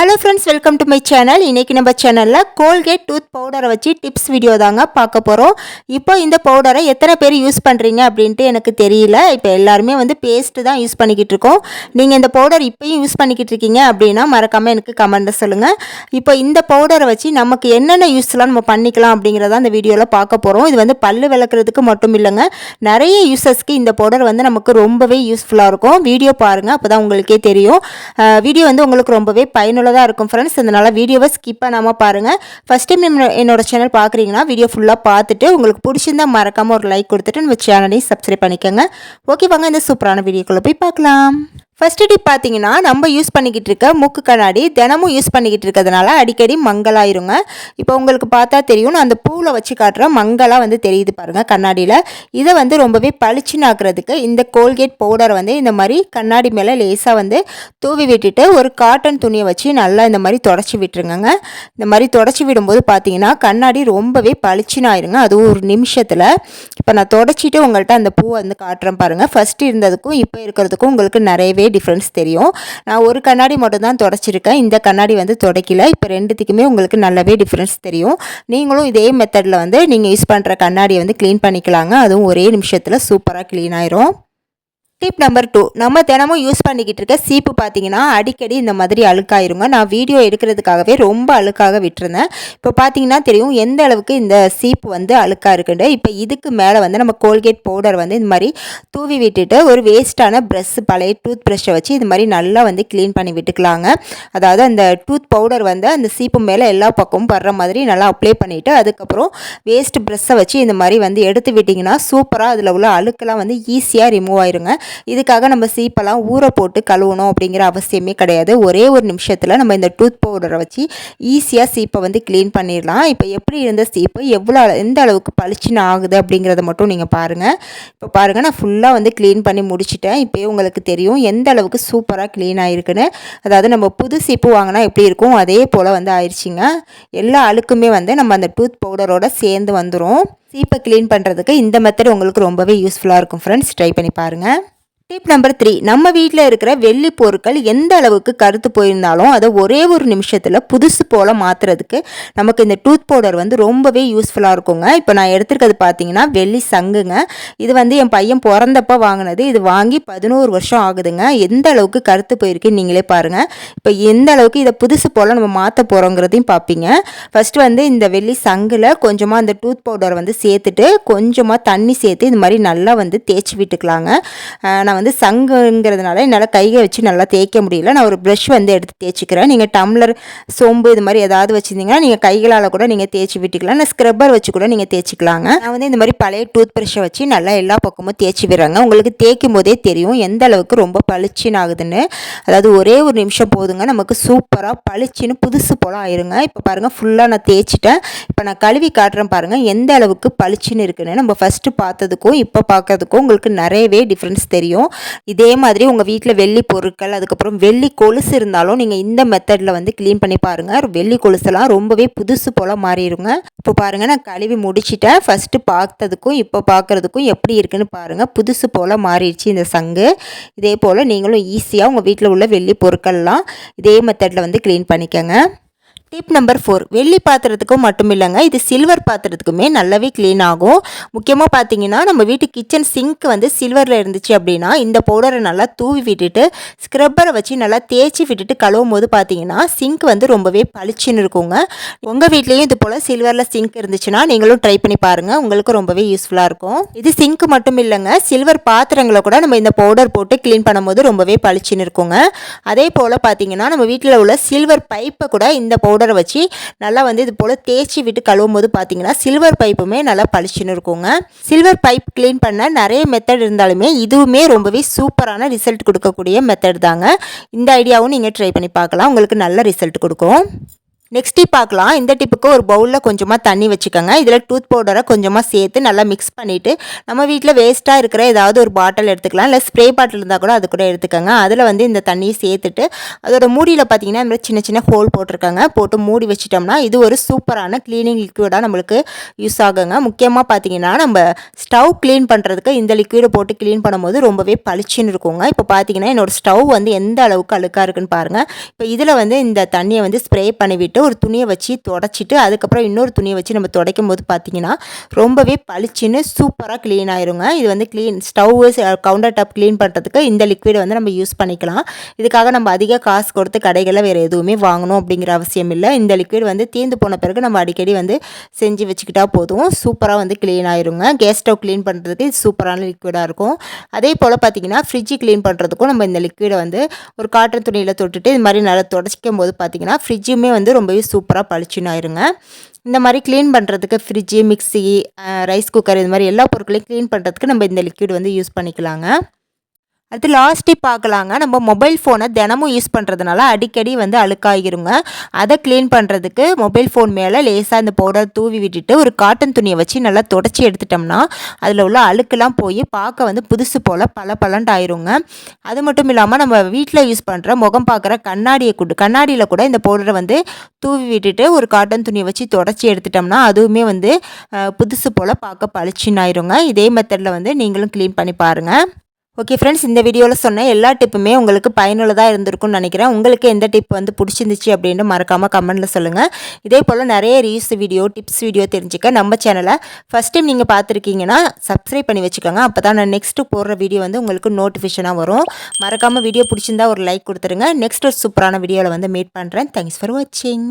Hello friends welcome to my channel இன்றைக்கி நம்ம சேனலில் கோல்கேட் டூத் பவுடரை வச்சு டிப்ஸ் வீடியோ தாங்க பார்க்க போகிறோம் இப்போ இந்த பவுடரை எத்தனை பேர் யூஸ் பண்ணுறீங்க அப்படின்ட்டு எனக்கு தெரியல. இப்போ எல்லாருமே வந்து பேஸ்ட்டு தான் யூஸ் பண்ணிக்கிட்டு இருக்கோம். நீங்கள் இந்த பவுடர் இப்போயும் யூஸ் பண்ணிக்கிட்டு இருக்கீங்க அப்படின்னா மறக்காமல் எனக்கு கமெண்ட்டை சொல்லுங்கள் இப்போ இந்த பவுடரை வச்சு நமக்கு என்னென்ன யூஸ்லாம் நம்ம பண்ணிக்கலாம் அப்படிங்கிறத அந்த வீடியோவில் பார்க்க போகிறோம் இது வந்து பல்லு விளக்குறதுக்கு மட்டும் இல்லைங்க. நிறைய யூசஸ்க்கு இந்த பவுடர் வந்து நமக்கு ரொம்பவே யூஸ்ஃபுல்லாக இருக்கும். வீடியோ பாருங்கள் அப்போ தான் உங்களுக்கே தெரியும். வீடியோ வந்து உங்களுக்கு ரொம்பவே தான் இருக்கும் ஃப்ரெண்ட்ஸ் அதனால் வீடியோவை ஸ்கிப் பண்ணாமல் பாருங்கள் ஃபஸ்ட் டைம் என்னோட சேனல் பார்க்குறீங்கன்னா வீடியோ ஃபுல்லாக பார்த்துட்டு உங்களுக்கு பிடிச்சிருந்தா மறக்காமல் ஒரு லைக் கொடுத்துட்டு நம்ம சேனலையும் சப்ஸ்கிரைப் பண்ணிக்கோங்க. ஓகே வாங்க இந்த சூப்பரான வீடியோக்குள்ளே போய் பார்க்கலாம். ஃபஸ்ட்டு டிப் பார்த்தீங்கன்னா நம்ம யூஸ் பண்ணிக்கிட்டு இருக்க மூக்கு கண்ணாடி தினமும் யூஸ் பண்ணிக்கிட்டு இருக்கிறதுனால அடிக்கடி மங்கலாயிருங்க. இப்போ உங்களுக்கு பார்த்தா தெரியும் நான் அந்த பூவில் வச்சு காட்டுற மங்கலாக வந்து தெரியுது பாருங்கள் கண்ணாடியில். இதை வந்து ரொம்பவே பளிச்சுனாக்குறதுக்கு இந்த கோல்கேட் பவுடரை வந்து இந்த மாதிரி கண்ணாடி மேலே லேசாக வந்து தூவி விட்டுட்டு ஒரு காட்டன் துணியை வச்சு நல்லா இந்த மாதிரி தொடச்சி விட்டுருங்க இந்த மாதிரி தொடச்சி விடும்போது பார்த்தீங்கன்னா கண்ணாடி ரொம்பவே பளிச்சுனாயிருங்க. ஆயிருங்க அதுவும் ஒரு நிமிஷத்தில். இப்போ நான் தொடச்சிட்டு உங்கள்கிட்ட அந்த பூவை வந்து காட்டுறேன் பாருங்கள் ஃபஸ்ட்டு இருந்ததுக்கும் இப்போ இருக்கிறதுக்கும் உங்களுக்கு நிறையவே டிஃப்ரென்ஸ் தெரியும். நான் ஒரு கண்ணாடி மட்டும் தான் தொடச்சிருக்கேன். இந்த கண்ணாடி வந்து தொடக்கல. இப்போ ரெண்டுத்துக்குமே உங்களுக்கு நல்லாவே டிஃப்ரென்ஸ் தெரியும். நீங்களும் இதே மெத்தடில் வந்து நீங்கள் யூஸ் பண்ணுற கண்ணாடியை வந்து க்ளீன் பண்ணிக்கலாங்க. அதுவும் ஒரே நிமிஷத்தில் சூப்பராக க்ளீன் ஆயிரும். டிப் நம்பர் டூ நம்ம தினமும் யூஸ் பண்ணிக்கிட்டு இருக்க சீப்பு பார்த்தீங்கன்னா அடிக்கடி இந்த மாதிரி அழுக்காயிருங்க. நான் வீடியோ எடுக்கிறதுக்காகவே ரொம்ப அழுக்காக விட்டுருந்தேன். இப்போ பார்த்தீங்கன்னா தெரியும் எந்த அளவுக்கு இந்த சீப்பு வந்து அழுக்காக இருக்குண்டு இப்போ இதுக்கு மேலே வந்து நம்ம கோல்கேட் பவுடர் வந்து இந்த மாதிரி தூவி விட்டுட்டு ஒரு வேஸ்ட்டான ப்ரெஷ் பழைய டூத் ப்ரஷ்ஷை வச்சு இது மாதிரி நல்லா வந்து க்ளீன் பண்ணி விட்டுக்கலாங்க. அதாவது அந்த டூத் பவுடர் வந்து அந்த சீப்பு மேலே எல்லா பக்கமும் படுற மாதிரி நல்லா அப்ளை பண்ணிவிட்டு அதுக்கப்புறம் வேஸ்ட் ப்ரெஷ்ஷை வச்சு இந்த மாதிரி வந்து எடுத்து விட்டிங்கன்னா சூப்பராக அதில் உள்ள அழுக்கெல்லாம் வந்து ஈஸியாக ரிமூவ் ஆயிருங்க. இதுக்காக நம்ம சீப்பெல்லாம் ஊற போட்டு கழுவணும் அப்படிங்கிற அவசியமே கிடையாது. ஒரே ஒரு நிமிஷத்தில் நம்ம இந்த டூத் பவுடரை வச்சு ஈஸியாக சீப்பை வந்து க்ளீன் பண்ணிடலாம். இப்போ எப்படி இருந்த சீப்பு? எவ்வளோ எந்த அளவுக்கு பளிச்சுன்னு ஆகுது அப்படிங்கிறத மட்டும் நீங்கள் பாருங்கள் இப்போ பாருங்கள் நான் ஃபுல்லாக வந்து க்ளீன் பண்ணி முடிச்சிட்டேன். இப்போயே உங்களுக்கு தெரியும் எந்த அளவுக்கு சூப்பராக க்ளீன் ஆகிருக்குன்னு அதாவது நம்ம புது சீப்பு வாங்கினா எப்படி இருக்கும்? அதே போல் வந்து ஆயிடுச்சிங்க எல்லா அழுக்குமே வந்து நம்ம அந்த டூத் பவுடரோட சேர்ந்து வந்துடும் சீப்பை க்ளீன் பண்ணுறதுக்கு இந்த மெத்தட் உங்களுக்கு ரொம்பவே யூஸ்ஃபுல்லாக இருக்கும் ஃப்ரெண்ட்ஸ் ட்ரை பண்ணி பாருங்கள் டிப் நம்பர் த்ரீ நம்ம வீட்டில் இருக்கிற வெள்ளி பொருட்கள் எந்த அளவுக்கு கருத்து போயிருந்தாலும் அதை ஒரே ஒரு நிமிஷத்தில் புதுசு போல் மாற்றுறதுக்கு நமக்கு இந்த டூத் பவுடர் வந்து ரொம்பவே யூஸ்ஃபுல்லாக இருக்குங்க. இப்போ நான் எடுத்துருக்கிறது பார்த்தீங்கன்னா வெள்ளி சங்குங்க. இது வந்து என் பையன் பிறந்தப்ப வாங்கினது. இது வாங்கி பதினோரு வருஷம் ஆகுதுங்க. எந்த அளவுக்கு கருத்து போயிருக்கு நீங்களே பாருங்கள் இப்போ எந்த அளவுக்கு இதை புதுசு போல் நம்ம மாற்ற போகிறோங்கிறதையும் பார்ப்பீங்க ஃபஸ்ட்டு வந்து இந்த வெள்ளி சங்கில் கொஞ்சமாக அந்த டூத் பவுடர் வந்து சேர்த்துட்டு கொஞ்சமாக தண்ணி சேர்த்து இது மாதிரி நல்லா வந்து தேய்ச்சி விட்டுக்கலாங்க. நான் வந்து சங்குங்கிறதுனால என்னால் கையை வச்சு நல்லா தேய்க்க முடியல. நான் ஒரு ப்ரஷ் வந்து எடுத்து தேய்ச்சிக்கிறேன். நீங்கள் டம்ளர் சோம்பு இது மாதிரி ஏதாவது வச்சுருந்தீங்கன்னா நீங்கள் கைகளால் கூட நீங்கள் தேய்ச்சி விட்டுக்கலாம். இல்லை ஸ்க்ரப்பர் வச்சு கூட நீங்கள் தேய்ச்சிக்கலாங்க. நான் வந்து இந்த மாதிரி பழைய டூத் ப்ரஷ்ஷை வச்சு நல்லா எல்லா பக்கமும் தேய்ச்சி விடுறாங்க. உங்களுக்கு தேய்க்கும் போதே தெரியும் எந்த அளவுக்கு ரொம்ப பளிச்சின்னு ஆகுதுன்னு அதாவது ஒரே ஒரு நிமிஷம் போதுங்க. நமக்கு சூப்பராக பளிச்சுன்னு புதுசு போல் ஆயிருங்க. இப்போ பாருங்கள் ஃபுல்லாக நான் தேய்ச்சிட்டேன். இப்போ நான் கழுவி காட்டுறேன் பாருங்கள் எந்த அளவுக்கு பளிச்சுன்னு இருக்குன்னு. நம்ம ஃபஸ்ட்டு பார்த்ததுக்கும் இப்போ பார்க்கறதுக்கும் உங்களுக்கு நிறையவே டிஃப்ரென்ஸ் தெரியும். இதே மாதிரி உங்கள் வீட்டில் வெள்ளி பொருட்கள் அதுக்கப்புறம் வெள்ளி கொலுசு இருந்தாலும் நீங்கள் இந்த மெத்தடில் வந்து க்ளீன் பண்ணி பாருங்கள் வெள்ளி கொலுசெல்லாம் ரொம்பவே புதுசு போல் மாறிடுங்க இப்போ பாருங்கள் நான் கழுவி முடிச்சிட்டேன். ஃபஸ்ட்டு பார்த்ததுக்கும் இப்போ பார்க்குறதுக்கும் எப்படி இருக்குன்னு பாருங்கள் புதுசு போல் மாறிடுச்சு இந்த சங்கு. இதே போல் நீங்களும் ஈஸியாக உங்கள் வீட்டில் உள்ள வெள்ளி பொருட்கள்லாம் இதே மெத்தடில் வந்து க்ளீன் பண்ணிக்கோங்க. டிப் நம்பர் ஃபோர் வெள்ளி பாத்திரத்துக்கும் மட்டும் இல்லைங்க இது சில்வர் பாத்திரத்துக்குமே நல்லாவே க்ளீன் ஆகும். முக்கியமாக பார்த்தீங்கன்னா நம்ம வீட்டு கிச்சன் சிங்க் வந்து சில்வரில் இருந்துச்சு அப்படின்னா இந்த பவுடரை நல்லா தூவி விட்டுட்டு ஸ்க்ரப்பரை வச்சு நல்லா தேய்ச்சி விட்டுட்டு கழுவும் போது பார்த்தீங்கன்னா சிங்க் வந்து ரொம்பவே பளிச்சுன்னு இருக்குங்க. உங்கள் வீட்லேயும் இது போல் சில்வரில் சிங்க் இருந்துச்சுன்னா நீங்களும் ட்ரை பண்ணி பாருங்கள் உங்களுக்கு ரொம்பவே யூஸ்ஃபுல்லாக இருக்கும். இது சிங்க் மட்டும் இல்லைங்க சில்வர் பாத்திரங்களை கூட நம்ம இந்த பவுடர் போட்டு க்ளீன் பண்ணும்போது ரொம்பவே பளிச்சுன்னு இருக்குங்க. அதே போல் பார்த்தீங்கன்னா நம்ம வீட்டில் உள்ள சில்வர் பைப்பை கூட இந்த பவுடர் பவுடரை வச்சு நல்லா வந்து இது போல் தேய்ச்சி விட்டு கழுவும் போது பார்த்தீங்கன்னா சில்வர் பைப்புமே நல்லா பளிச்சுன்னு இருக்குங்க. சில்வர் பைப் க்ளீன் பண்ண நிறைய மெத்தட் இருந்தாலுமே இதுவுமே ரொம்பவே சூப்பரான ரிசல்ட் கொடுக்கக்கூடிய மெத்தட் தாங்க. இந்த ஐடியாவும் நீங்கள் ட்ரை பண்ணி பார்க்கலாம். உங்களுக்கு நல்ல ரிசல்ட் கொடுக்கும். நெக்ஸ்ட் டிப் பார்க்கலாம். இந்த டிப்புக்கு ஒரு பவுலில் கொஞ்சமாக தண்ணி வச்சுக்கோங்க. இதில் டூத் பவுடரை கொஞ்சமாக சேர்த்து நல்லா மிக்ஸ் பண்ணிவிட்டு நம்ம வீட்டில் வேஸ்ட்டாக இருக்கிற ஏதாவது ஒரு பாட்டில் எடுத்துக்கலாம். இல்லை ஸ்ப்ரே பாட்டில் இருந்தால் கூட அது கூட எடுத்துக்கோங்க. அதில் வந்து இந்த தண்ணியை சேர்த்துட்டு அதோட மூடியில் பார்த்தீங்கன்னா இந்த மாதிரி சின்ன சின்ன ஹோல் போட்டிருக்காங்க. போட்டு மூடி வச்சிட்டோம்னா இது ஒரு சூப்பரான க்ளீனிங் லிக்விடாக நம்மளுக்கு யூஸ் ஆகுங்க. முக்கியமாக பார்த்தீங்கன்னா நம்ம ஸ்டவ் க்ளீன் பண்ணுறதுக்கு இந்த லிக்விடை போட்டு க்ளீன் பண்ணும்போது ரொம்பவே பளிச்சுன்னு இருக்குங்க. இப்போ பார்த்தீங்கன்னா என்னோடய ஸ்டவ் வந்து எந்த அளவுக்கு அழுக்காக இருக்குன்னு பாருங்கள் இப்போ இதில் வந்து இந்த தண்ணியை வந்து ஸ்ப்ரே பண்ணிவிட்டு ஒரு துணியை வச்சு தொடச்சிட்டு அதுக்கப்புறம் இன்னொரு துணியை வச்சு நம்ம துடைக்கும் போது பார்த்தீங்கன்னா ரொம்பவே பளிச்சுன்னு சூப்பராக க்ளீன் ஆயிருங்க. இது வந்து clean stove counter top clean பண்ணுறதுக்கு இந்த லிக்விடை வந்து நம்ம யூஸ் பண்ணிக்கலாம். இதுக்காக நம்ம அதிக காசு கொடுத்து கடைகளில் வேறு எதுவுமே வாங்கணும் அப்படிங்கிற அவசியம் இல்லை. இந்த லிக்விட் வந்து தீர்ந்து போன பிறகு நம்ம அடிக்கடி வந்து செஞ்சு வச்சுக்கிட்டா போதும். சூப்பராக வந்து க்ளீன் ஆயிருங்க. கேஸ் ஸ்டவ் க்ளீன் பண்ணுறதுக்கு இது சூப்பரான லிக்விடாக இருக்கும். அதே போல் பார்த்தீங்கன்னா ஃப்ரிட்ஜு க்ளீன் பண்ணுறதுக்கும் நம்ம இந்த லிக்விடை வந்து ஒரு காட்டன் துணியில் தொட்டுட்டு இது மாதிரி நல்லா தொடச்சிக்கும் போது பார்த்தீங்கன்னா ஃப்ரிட்ஜுமே வந்து ரொம்ப ரொம்பவே சூப்பராக பளிச்சுன்னு ஆயிருங்க. இந்த மாதிரி க்ளீன் பண்ணுறதுக்கு ஃப்ரிட்ஜு மிக்ஸி ரைஸ் குக்கர் இது மாதிரி எல்லா பொருட்களையும் க்ளீன் பண்ணுறதுக்கு நம்ம இந்த லிக்விட் வந்து யூஸ் பண்ணிக்கலாங்க. அடுத்து லாஸ்ட் பார்க்கலாங்க. நம்ம மொபைல் ஃபோனை தினமும் யூஸ் பண்ணுறதுனால அடிக்கடி வந்து அழுக்காகிருங்க அதை க்ளீன் பண்ணுறதுக்கு மொபைல் ஃபோன் மேலே லேசாக இந்த பவுடர் தூவி விட்டுட்டு ஒரு காட்டன் துணியை வச்சு நல்லா தொடச்சி எடுத்துட்டோம்னா அதில் உள்ள அழுக்கெல்லாம் போய் பார்க்க வந்து புதுசு போல் பல பலன்ட்டு ஆயிருங்க அது மட்டும் இல்லாமல் நம்ம வீட்டில் யூஸ் பண்ணுற முகம் பார்க்குற கண்ணாடியை கூட கண்ணாடியில் கூட இந்த பவுடரை வந்து தூவி விட்டுட்டு ஒரு காட்டன் துணியை வச்சு தொடச்சி எடுத்துட்டோம்னா அதுவுமே வந்து புதுசு போல் பார்க்க பளிச்சுன்னு ஆயிருங்க. இதே மெத்தடில் வந்து நீங்களும் க்ளீன் பண்ணி பாருங்கள் ஓகே ஃப்ரெண்ட்ஸ் இந்த வீடியோவில் சொன்ன எல்லா டிப்புமே உங்களுக்கு பயனுள்ளதாக இருந்திருக்கும்னு நினைக்கிறேன். உங்களுக்கு எந்த டிப் வந்து பிடிச்சிருந்துச்சு அப்படின்னு மறக்காமல் கமெண்ட்டில் சொல்லுங்கள் இதே போல் நிறைய ரீல்ஸ் வீடியோ டிப்ஸ் வீடியோ தெரிஞ்சுக்க நம்ம சேனலை ஃபஸ்ட் டைம் நீங்கள் பார்த்துருக்கீங்கன்னா சப்ஸ்கிரைப் பண்ணி வச்சுக்கோங்க. அப்போ தான் நான் நெக்ஸ்ட்டு போடுற வீடியோ வந்து உங்களுக்கு நோட்டிஃபிகேஷனாக வரும். மறக்காமல் வீடியோ பிடிச்சிருந்தா ஒரு லைக் கொடுத்துருங்க. நெக்ஸ்ட் ஒரு சூப்பரான வீடியோவில் வந்து மீட் பண்ணுறேன் தேங்க்ஸ் ஃபார் வாட்சிங்